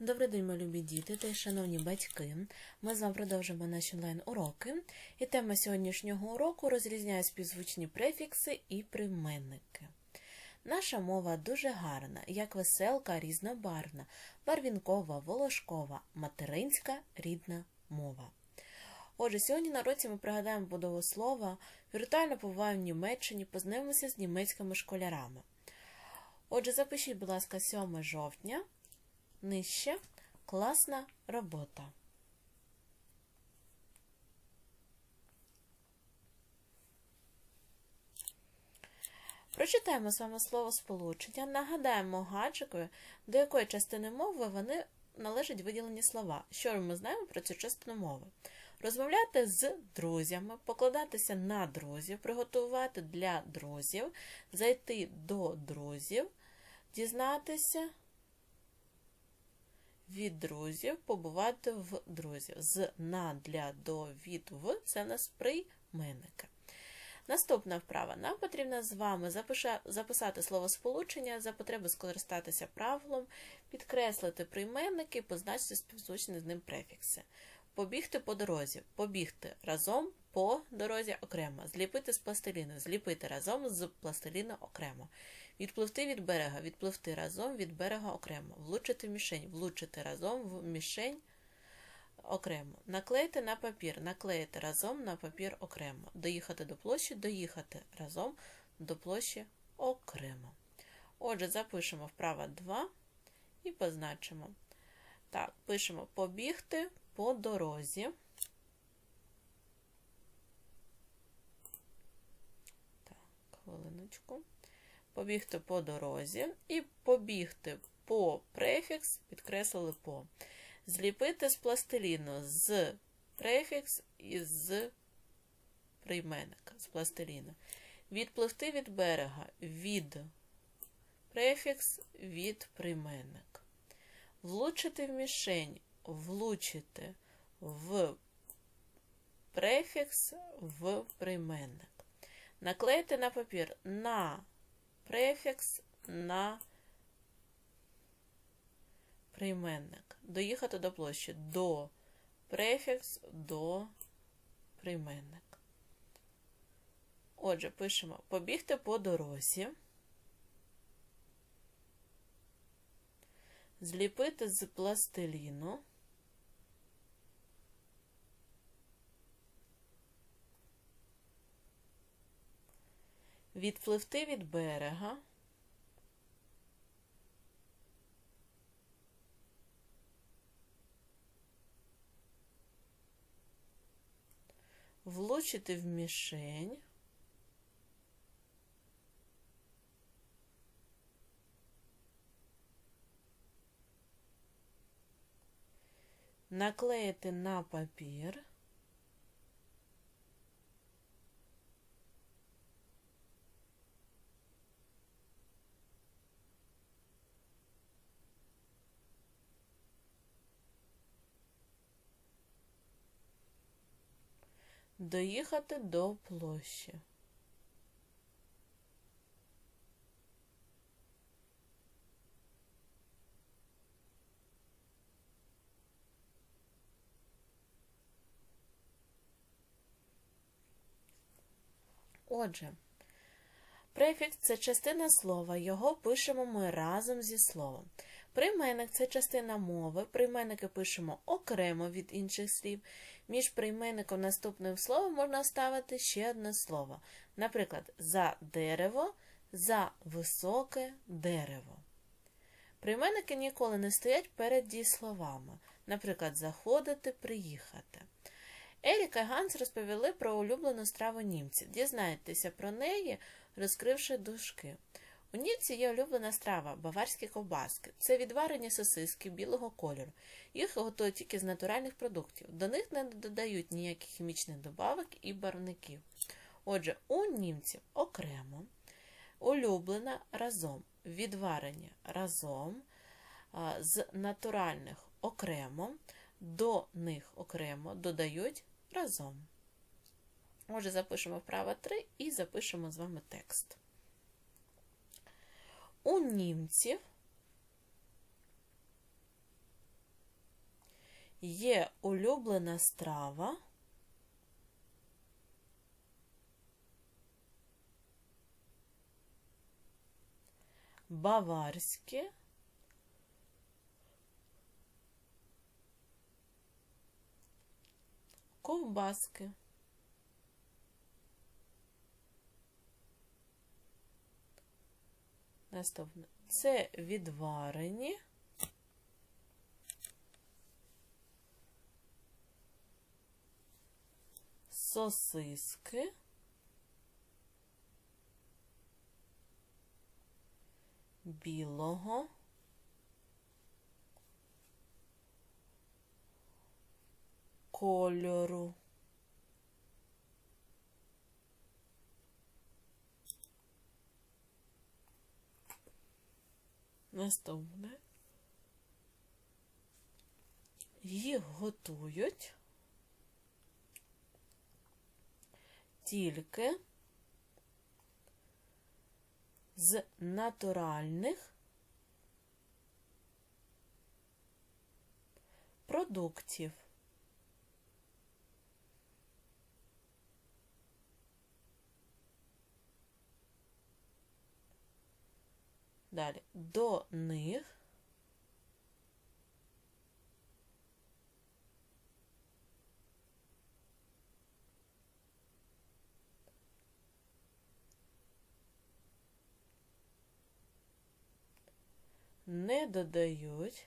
Добрий день, мої любі діти та шановні батьки. Ми з вами продовжимо наші онлайн-уроки. І тема сьогоднішнього уроку розрізняє співзвучні префікси і прийменники. Наша мова дуже гарна, як веселка, різнобарвна, барвінкова, волошкова, материнська рідна мова. Отже, сьогодні на році ми пригадаємо будову слова, віртуально побуваємо в Німеччині, познайомимося з німецькими школярами. Отже, запишіть, будь ласка, 7 жовтня. Нижче класна робота. Прочитаємо з вами слово сполучення, нагадаємо гаджикові, до якої частини мови вони належать виділені слова. Що ми знаємо про цю частину мови? Розмовляти з друзями, покладатися на друзів, приготувати для друзів, зайти до друзів, дізнатися від друзів, побувати в друзів. З на для до від в це нас прийменники. Наступна вправа. Нам потрібно з вами записати слово сполучення, за потреби скористатися правилом, підкреслити прийменники, позначити співзвучні з ним префікси. Побігти по дорозі, побігти разом по дорозі окремо, зліпити з пластиліну, зліпити разом з пластиліну окремо. Відпливти від берега, відпливти разом від берега окремо, влучити в мішень, влучити разом в мішень окремо, наклеїти на папір, наклеїти разом на папір окремо, доїхати до площі, доїхати разом до площі окремо. Отже, запишемо вправо 2 і позначимо. Так, пишемо побігти по дорозі. Так, хвилиночку побігти по дорозі і побігти по префікс, підкреслили по. Зліпити з пластиліну з префікс і з прийменника з пластиліну. Відпливти від берега від префікс від прийменник. Влучити в мішень, влучити в префікс в прийменник. Наклеїти на папір на префікс на прийменник. Доїхати до площі до префікс до прийменник. Отже, пишемо побігти по дорозі, зліпити з пластиліну. Відпливти від берега, влучити в мішень, наклеїти на папір, доїхати до площі. Отже, префікс це частина слова, його пишемо ми разом зі словом. Прийменник це частина мови, прийменники пишемо окремо від інших слів. Між прийменником наступним словом можна ставити ще одне слово. Наприклад, за дерево, за високе дерево. Прийменники ніколи не стоять перед дієсловами. Наприклад, заходити, приїхати. Еріка і Ганс розповіли про улюблену страву німців. Дізнайтеся про неї, розкривши дужки. У Ніці є улюблена страва баварські ковбаски. Це відварені сосиски білого кольору. Їх готують тільки з натуральних продуктів. До них не додають ніяких хімічних добавок і барвників. Отже, у німців окремо, улюблена разом, відварені разом, з натуральних окремо, до них окремо додають разом. Отже, запишемо вправо 3 і запишемо з вами текст. У німців Є улюблена страва. Баварське. Ковбаски. Наступне. Це відварені. Сосиски. Білого. Кольору. Наступне. Їх готують тільки з натуральних продуктів. Далі. До них не додають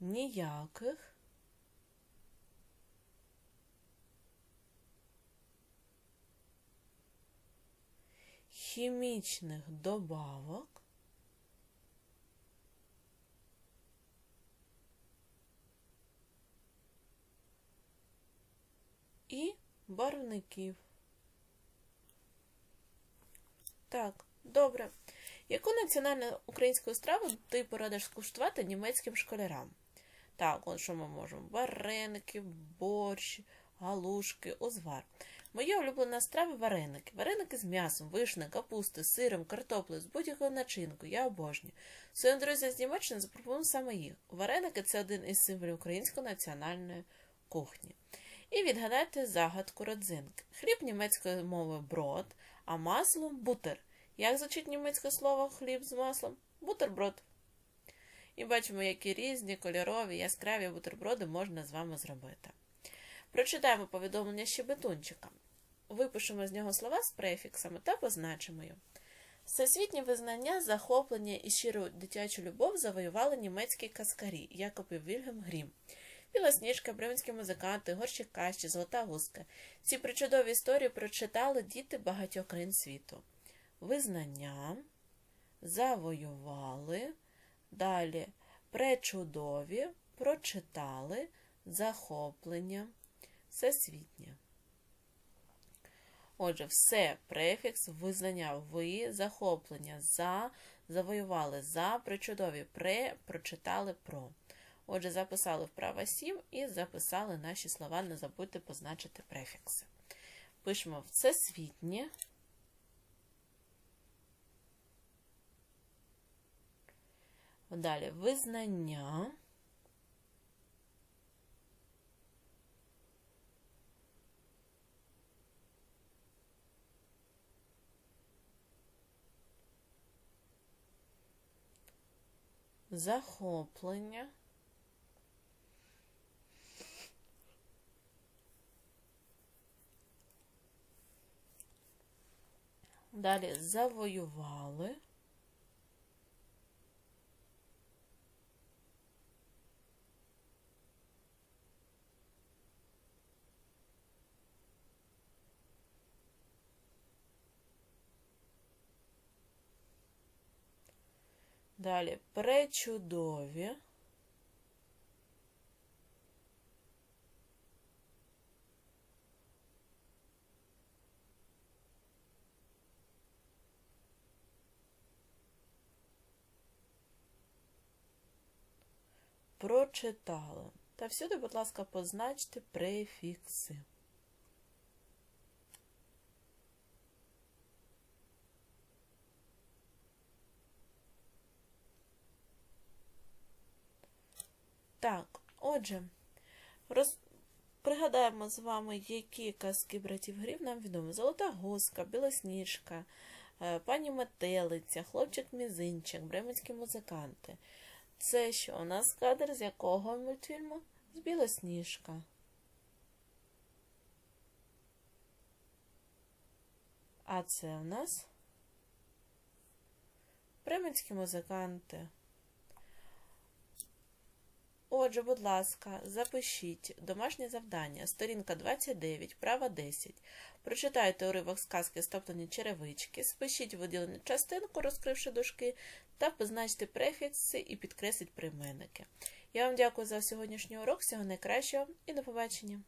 ніяких хімічних добавок і барвників. Так, добре. Яку національну українську страву ти порадиш скуштувати німецьким школярам? Так, от що ми можемо? Вареники, борщ, галушки, узвар. Моя улюблена страва вареники. Вареники з м'ясом, вишни, капусти, сиром, картоплею, з будь-якою начинкою. Я обожнюю. Своїм друзям з Німеччини запропоную саме їх. Вареники це один із символів української національної кухні. І відгадайте загадку родзинки. Хліб німецькою мовою брод, а маслом бутер. Як звучить німецьке слово хліб з маслом? Бутерброд. І бачимо, які різні кольорові, яскраві бутерброди можна з вами зробити. Прочитаємо повідомлення щебетунчика. Випишемо з нього слова з префіксами та позначимо його. Всесвітнє визнання, захоплення і щиру дитячу любов завоювали німецькі каскарі Якоб і Вільгельм Грім. Білосніжка, бременські музиканти, горщик кащі, золота гуска. Ці причудові історії прочитали діти багатьох країн світу. Визнання, завоювали, далі пречудові, прочитали, захоплення, всесвітнє. Отже, все префікс, визнання ви, захоплення за, завоювали за, причудові пре, прочитали про. Отже, записали вправо 7 і записали наші слова, не забудьте позначити префікси. Пишемо всесвітнє. Далі визнання. Захоплення. Далі завоювали. Далі пречудові. Прочитали. Та всюди, будь ласка, позначте префікси. Так, отже, роз... пригадаємо з вами, які казки братів Грів нам відомі. Золота гуска, білосніжка, е, пані метелиця, хлопчик мізинчик, бременські музиканти. Це що у нас кадр з якого мультфільму? З білосніжка. А це у нас бременські музиканти. Отже, будь ласка, запишіть домашнє завдання, сторінка 29, права 10. Прочитайте уривок сказки «Стоптані черевички, спишіть виділену частинку, розкривши дужки, та позначте префікси і підкресліть прийменники. Я вам дякую за сьогоднішній урок, всього найкращого і до побачення!